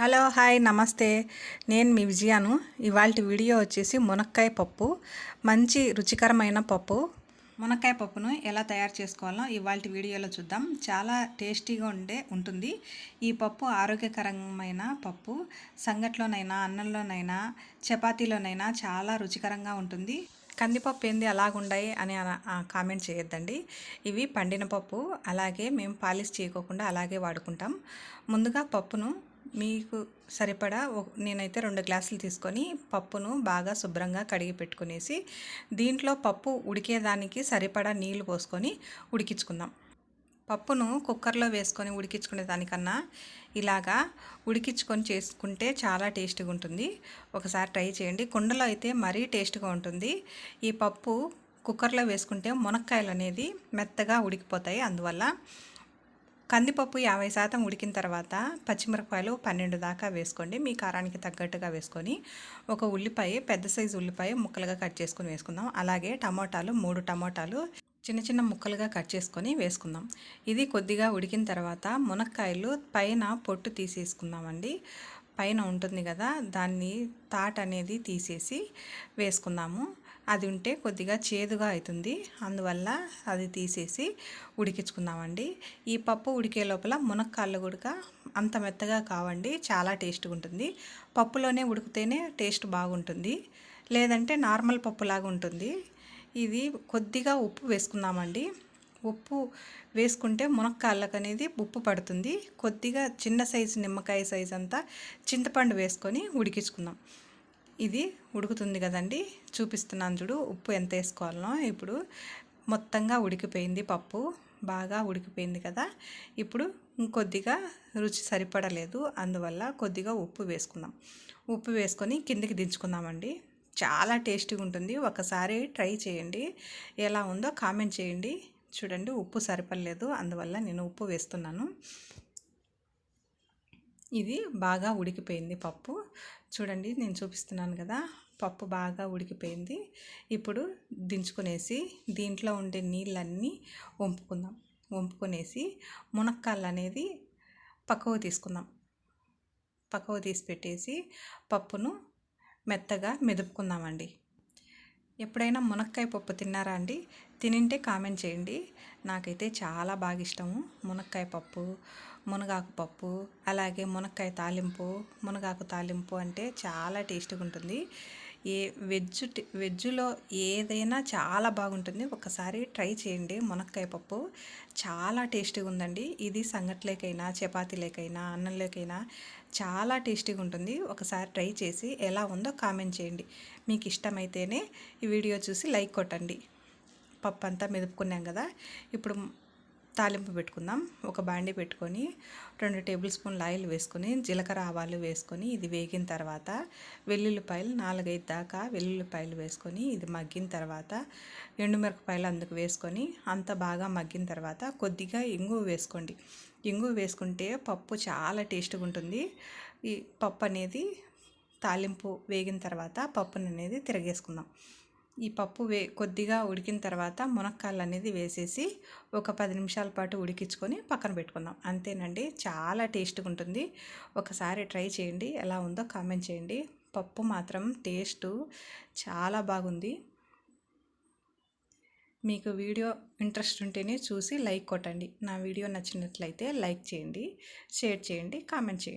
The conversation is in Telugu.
హలో హాయ్ నమస్తే. నేను మీ విజయాను. ఇవాళ వీడియో వచ్చేసి మునక్కాయ పప్పు. మంచి రుచికరమైన పప్పు. మునక్కాయ పప్పును ఎలా తయారు చేసుకోవాలో ఇవాళ వీడియోలో చూద్దాం. చాలా టేస్టీగా ఉండే ఉంటుంది. ఈ పప్పు ఆరోగ్యకరమైన పప్పు. సంగట్లోనైనా అన్నంలోనైనా చపాతీలోనైనా చాలా రుచికరంగా ఉంటుంది. కందిపప్పు ఏంది అలాగుండాయి అని కామెంట్ చేయొద్దండి. ఇవి పండిన పప్పు. అలాగే మేము పాలిష్ చేయకోకుండా అలాగే వాడుకుంటాం. ముందుగా పప్పును మీకు సరిపడా నేనైతే రెండు గ్లాసులు తీసుకొని పప్పును బాగా శుభ్రంగా కడిగి పెట్టుకునేసి దీంట్లో పప్పు ఉడికేదానికి సరిపడా నీళ్ళు పోసుకొని ఉడికించుకుందాం. పప్పును కుక్కర్లో వేసుకొని ఉడికించుకునే దానికన్నా ఇలాగా ఉడికించుకొని చేసుకుంటే చాలా టేస్ట్గా ఉంటుంది. ఒకసారి ట్రై చేయండి. కుండలో అయితే మరీ టేస్ట్గా ఉంటుంది. ఈ పప్పు కుక్కర్లో వేసుకుంటే మునక్కాయలు అనేది మెత్తగా ఉడికిపోతాయి. అందువల్ల కందిపప్పు యాభై శాతం ఉడికిన తర్వాత పచ్చిమిరపకాయలు పన్నెండు దాకా వేసుకోండి. మీ కారానికి తగ్గట్టుగా వేసుకొని ఒక ఉల్లిపాయ పెద్ద సైజు ఉల్లిపాయ ముక్కలుగా కట్ చేసుకొని వేసుకుందాం. అలాగే టమోటాలు మూడు టమోటాలు చిన్న చిన్న ముక్కలుగా కట్ చేసుకొని వేసుకుందాం. ఇది కొద్దిగా ఉడికిన తర్వాత మునక్కాయలు పైన పొట్టు తీసేసుకుందామండి. పైన ఉంటుంది కదా దాన్ని తాట్ అనేది తీసేసి వేసుకుందాము. అది ఉంటే కొద్దిగా చేదుగా అవుతుంది. అందువల్ల అది తీసేసి ఉడికించుకుందామండి. ఈ పప్పు ఉడికే లోపల మునక్కాళ్ళు కూడా అంత మెత్తగా కావండి. చాలా టేస్ట్గా ఉంటుంది. పప్పులోనే ఉడికితేనే టేస్ట్ బాగుంటుంది. లేదంటే నార్మల్ పప్పులాగా ఉంటుంది. ఇది కొద్దిగా ఉప్పు వేసుకుందామండి. ఉప్పు వేసుకుంటే మునక్కాళ్ళకు అనేది ఉప్పు పడుతుంది. కొద్దిగా చిన్న సైజు నిమ్మకాయ సైజు అంతా చింతపండు వేసుకొని ఉడికించుకుందాం. ఇది ఉడుకుతుంది కదండి. చూపిస్తున్నాను చూడు ఉప్పు ఎంత వేసుకోవాలనో. ఇప్పుడు మొత్తంగా ఉడికిపోయింది పప్పు. బాగా ఉడికిపోయింది కదా. ఇప్పుడు ఇంకొద్దిగా రుచి సరిపడలేదు. అందువల్ల కొద్దిగా ఉప్పు వేసుకుందాం. ఉప్పు వేసుకొని కిందికి దించుకుందామండి. చాలా టేస్టీగా ఉంటుంది. ఒకసారి ట్రై చేయండి. ఎలా ఉందో కామెంట్ చేయండి. చూడండి ఉప్పు సరిపడలేదు. అందువల్ల నేను ఉప్పు వేస్తున్నాను. ఇది బాగా ఉడికిపోయింది పప్పు. చూడండి నేను చూపిస్తున్నాను కదా పప్పు బాగా ఉడికిపోయింది. ఇప్పుడు దించుకునేసి దీంట్లో ఉండే నీళ్ళన్నీ వంపుకుందాం. వంపుకునేసి మునక్కాళ్ళు అనేది పక్కకు తీసుకుందాం. పక్కకు తీసి పెట్టేసి పప్పును మెత్తగా మెదుపుకుందామండి. ఎప్పుడైనా మునక్కాయ పప్పు తిన్నారా అండి? తినింటే కామెంట్ చేయండి. నాకైతే చాలా బాగా ఇష్టము మునక్కాయ పప్పు. మునగాకు పప్పు అలాగే మునక్కాయ తాలింపు మునగాకు తాలింపు అంటే చాలా టేస్ట్గా ఉంటుంది ఏ వెజ్ వెజ్లో ఏదైనా చాలా బాగుంటుంది. ఒకసారి ట్రై చేయండి. మునక్కాయ పప్పు చాలా టేస్టీగా ఉందండి ఇది సంగట్లేకైనా చపాతీలేకైనా అన్నంలోకైనా చాలా టేస్టీగా ఉంటుంది ఒకసారి ట్రై చేసి ఎలా ఉందో కామెంట్ చేయండి. మీకు ఇష్టమైతేనే ఈ వీడియో చూసి లైక్ కొట్టండి. పప్పు అంతా మెదుపుకున్నాం కదా. ఇప్పుడు తాలింపు పెట్టుకుందాం. ఒక బాండి పెట్టుకొని రెండు టేబుల్ స్పూన్లు ఆయిల్ వేసుకొని జీలకర్ర ఆవాలు వేసుకొని ఇది వేగిన తర్వాత వెల్లుల్లిపాయలు నాలుగైదు దాకా వెల్లుల్లిపాయలు వేసుకొని ఇది మగ్గిన తర్వాత ఎండుమిరపకాయలు అందుకు వేసుకొని అంత బాగా మగ్గిన తర్వాత కొద్దిగా ఇంగు వేసుకోండి. ఇంగు వేసుకుంటే పప్పు చాలా టేస్ట్గా ఉంటుంది. ఈ పప్పు అనేది తాలింపు వేగిన తర్వాత పప్పుని అనేది తిరగేసుకుందాం. ఈ పప్పు వే కొద్దిగా ఉడికిన తర్వాత మునక్కాయలు అనేది వేసేసి ఒక పది నిమిషాల పాటు ఉడికించుకొని పక్కన పెట్టుకుందాం. అంతేనండి చాలా టేస్ట్గా ఉంటుంది ఒకసారి ట్రై చేయండి ఎలా ఉందో కామెంట్ చేయండి. పప్పు మాత్రం టేస్టు చాలా బాగుంది. మీకు వీడియో ఇంట్రెస్ట్ ఉంటేనే చూసి లైక్ కొట్టండి. నా వీడియో నచ్చినట్లయితే లైక్ చేయండి షేర్ చేయండి కామెంట్ చేయండి.